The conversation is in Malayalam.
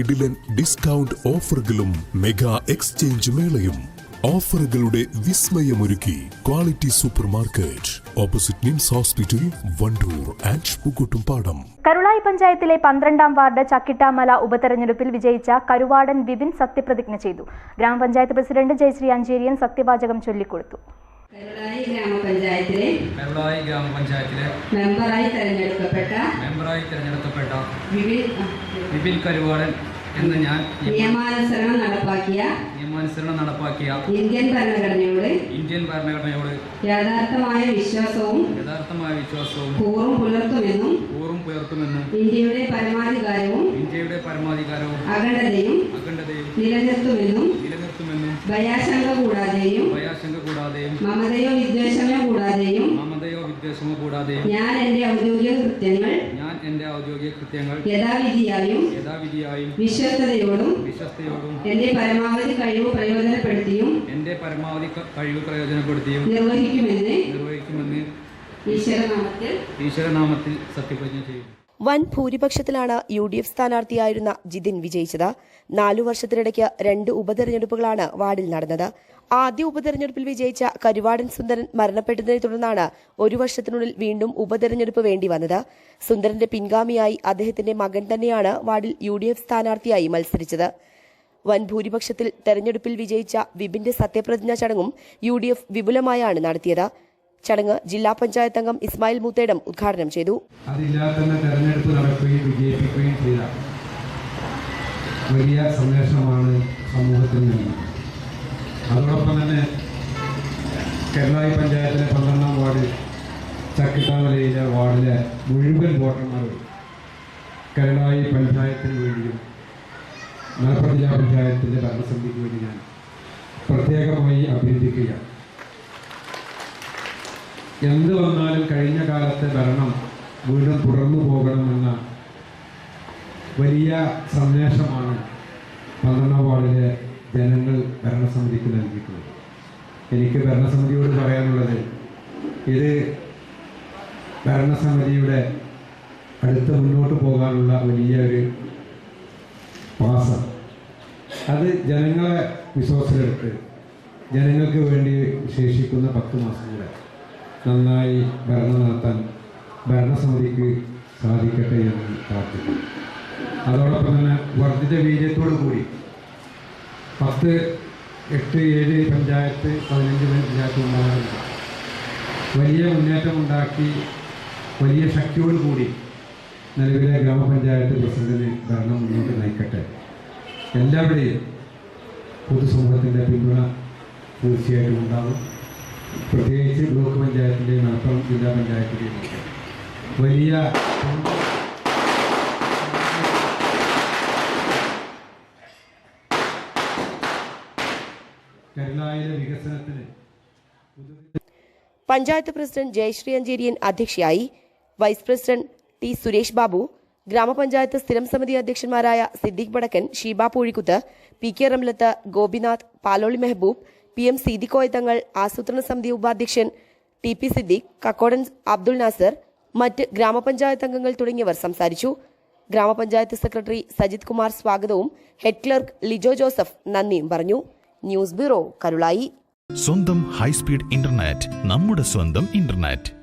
കിടിലൻ ഡിസ്കൗണ്ട് ഓഫറുകളും മെഗാ എക്സ്ചേഞ്ച് മേളയും. ഓഫറുകളുടെ വിസ്മയമൊരുക്കി quality supermarket opposite Nims hospital Wandoor and Pookkottumpadam Karulai പഞ്ചായത്തിലെ പന്ത്രണ്ടാം വാർഡ് ചക്കിട്ടാമല ഉപതെരഞ്ഞെടുപ്പിൽ വിജയിച്ച കരുവാടൻ വിപിൻ സത്യപ്രതിജ്ഞ ചെയ്തു. ഗ്രാമപഞ്ചായത്ത് പ്രസിഡന്റ് ജയശ്രീ അഞ്ചേരിയൻ സത്യവാചകം ചൊല്ലിക്കൊടുത്തു. കരുളായി ഗ്രാമപഞ്ചായത്തിലെ കരുളായി ഗ്രാമപഞ്ചായത്തിലെ മെമ്പറായി തെരഞ്ഞെടുക്കപ്പെട്ട മെമ്പറായി തെരഞ്ഞെടുക്കപ്പെട്ട വിപിൻ വിപിൻ കരുവാടൻ. എന്ന ഞാൻ നിയമാനുസരണം നടപ്പാക്കിയ നിയമാനുസരണം നടപ്പാക്കിയ ഇന്ത്യൻ ഭരണഘടനയോട് ഇന്ത്യൻ ഭരണഘടനയോട് യഥാർത്ഥമായ വിശ്വാസവും യഥാർത്ഥമായ വിശ്വാസവും കൂറും പുലർത്തുമെന്നും കൂറും പുലർത്തുമെന്നും ഇന്ത്യയുടെ പരമാധികാരവും ഇന്ത്യയുടെ പരമാധികാരവും അഖണ്ഡതയും അഖണ്ഡതയും നിലനിർത്തുമെന്നും നിലനിർത്തുമെന്നും ഭയാശങ്ക കൂടാതെയും ഭയാശങ്ക കൂടാതെയും മമതയോ വിദ്വേഷമോ കൂടാതെയും മമതയോ വിദ്വേഷമോ കൂടാതെയും ഞാൻ എന്റെ ഔദ്യോഗിക കൃത്യങ്ങൾ എന്റെ ഔദ്യോഗിക കൃത്യങ്ങൾ യഥാവിധിയായും യഥാവിധിയായും വിശ്വസ്തയോടും വിശ്വസ്തയോടും എന്റെ പരമാവധി കഴിവ് പ്രയോജനപ്പെടുത്തിയും എന്റെ പരമാവധി കഴിവ് പ്രയോജനപ്പെടുത്തിയും നിർവഹിക്കുമെന്ന് നിർവഹിക്കുമെന്ന് ഈശ്വരനാമത്തിൽ ഈശ്വരനാമത്തിൽ സത്യപ്രതിജ്ഞ ചെയ്യും വൻ ഭൂരിപക്ഷത്തിലാണ് യു ഡി എഫ് സ്ഥാനാർത്ഥിയായിരുന്ന ജിതിൻ വിജയിച്ചത്. നാലു വർഷത്തിനിടയ്ക്ക് രണ്ട് ഉപതെരഞ്ഞെടുപ്പുകളാണ് വാർഡിൽ നടന്നത്. ആദ്യ ഉപതെരഞ്ഞെടുപ്പിൽ വിജയിച്ച കരുവാടൻ സുന്ദരൻ മരണപ്പെട്ടതിനെ തുടർന്നാണ് ഒരു വർഷത്തിനുള്ളിൽ വീണ്ടും ഉപതെരഞ്ഞെടുപ്പ് വേണ്ടി വന്നത്. സുന്ദരന്റെ പിൻഗാമിയായി അദ്ദേഹത്തിന്റെ മകൻ തന്നെയാണ് വാർഡിൽ യു ഡി എഫ് സ്ഥാനാർത്ഥിയായി മത്സരിച്ചത്. വൻ ഭൂരിപക്ഷത്തിൽ തെരഞ്ഞെടുപ്പിൽ വിജയിച്ച വിപിന്റെ സത്യപ്രതിജ്ഞാ ചടങ്ങും യു ഡി എഫ് വിപുലമായാണ് നടത്തിയത്. ചടങ്ങ് ജില്ലാ പഞ്ചായത്ത് അംഗം ഇസ്മായിൽ മുത്തേടം ഉദ്ഘാടനം ചെയ്തു. തെരഞ്ഞെടുപ്പ് നടക്കുകയും വിജയിപ്പിക്കുകയും ചെയ്ത വലിയ സന്ദേശമാണ് സമൂഹത്തിൽ അതോടൊപ്പം തന്നെ കേരളായി പഞ്ചായത്തിലെ പന്ത്രണ്ടാം വാർഡ് ചക്കിട്ടാമലയിലെ വാർഡിലെ മുഴുവൻ വോട്ടർമാരും കേരളായി പഞ്ചായത്തിന് വേണ്ടിയും മലപ്പുറം ജില്ലാ പഞ്ചായത്തിന്റെ ഭരണസമിതിക്ക് വേണ്ടി ഞാൻ പ്രത്യേകമായി അഭ്യർത്ഥിക്കുകയാണ്. എന്ത് വന്നാലും കഴിഞ്ഞ കാലത്തെ ഭരണം വീണ്ടും തുടർന്നു പോകണമെന്ന വലിയ സന്ദേശമാണ് പന്ത്രണ്ടാം വാർഡിലെ ജനങ്ങൾ ഭരണസമിതിക്ക് നൽകിയിട്ടുള്ളത്. എനിക്ക് ഭരണസമിതിയോട് പറയാനുള്ളത് ഇത് ഭരണസമിതിയുടെ അടുത്ത് മുന്നോട്ട് പോകാനുള്ള വലിയ ഒരു പാസം. അത് ജനങ്ങളെ വിശ്വാസത്തിലെടുത്ത് ജനങ്ങൾക്ക് വേണ്ടി ശേഷിക്കുന്ന പത്ത് മാസം കൂടെ നന്നായി ഭരണം നടത്താൻ ഭരണസമിതിക്ക് സാധിക്കട്ടെ എന്ന് പ്രാർത്ഥിക്കുന്നു. അതോടൊപ്പം തന്നെ വർദ്ധിത വീര്യത്തോടു കൂടി പത്ത് എട്ട് ഏഴ് പഞ്ചായത്ത് പതിനഞ്ച് പഞ്ചായത്ത് ഉണ്ടാകുന്നുണ്ട് വലിയ മുന്നേറ്റമുണ്ടാക്കി വലിയ ശക്തിയോടുകൂടി നിലവിലെ ഗ്രാമപഞ്ചായത്ത് പ്രസിഡന്റിന് ഭരണം മുന്നോട്ട് നയിക്കട്ടെ. എല്ലാവരുടെയും പൊതുസമൂഹത്തിന്റെ പിന്തുണ തീർച്ചയായിട്ടും ഉണ്ടാകും. പ്രത്യേകിച്ച് ബ്ലോക്ക് പഞ്ചായത്തിന്റെയും മലപ്പുറം ജില്ലാ പഞ്ചായത്തിന്റെയും വലിയ കേരളയിലെ വികസനത്തിന് പഞ്ചായത്ത് പ്രസിഡന്റ് ജയശ്രീ അഞ്ചേരിയൻ അധ്യക്ഷയായി vice president T Suresh Babu ഗ്രാമപഞ്ചായത്ത് സ്ഥിരം സമിതി അധ്യക്ഷന്മാരായ Siddique Vadakkan Sheeba Poozhikkuth P K Ramlath Gopinath Paloli Mehboob P M Thangal ആസൂത്രണ സമിതി ഉപാധ്യക്ഷൻ ടി പി സിദ്ദീഖ് കക്കോടൻ അബ്ദുൾ നാസർ മറ്റ് ഗ്രാമപഞ്ചായത്ത് അംഗങ്ങൾ തുടങ്ങിയവർ സംസാരിച്ചു. ഗ്രാമപഞ്ചായത്ത് സെക്രട്ടറി സജിത് കുമാർ സ്വാഗതവും ഹെഡ് ക്ലർക്ക് ലിജോ ജോസഫ് നന്ദിയും പറഞ്ഞു. News bureau Karulai. സ്വന്തം ഹൈസ്പീഡ് ഇന്റർനെറ്റ് നമ്മുടെ സ്വന്തം ഇന്റർനെറ്റ്.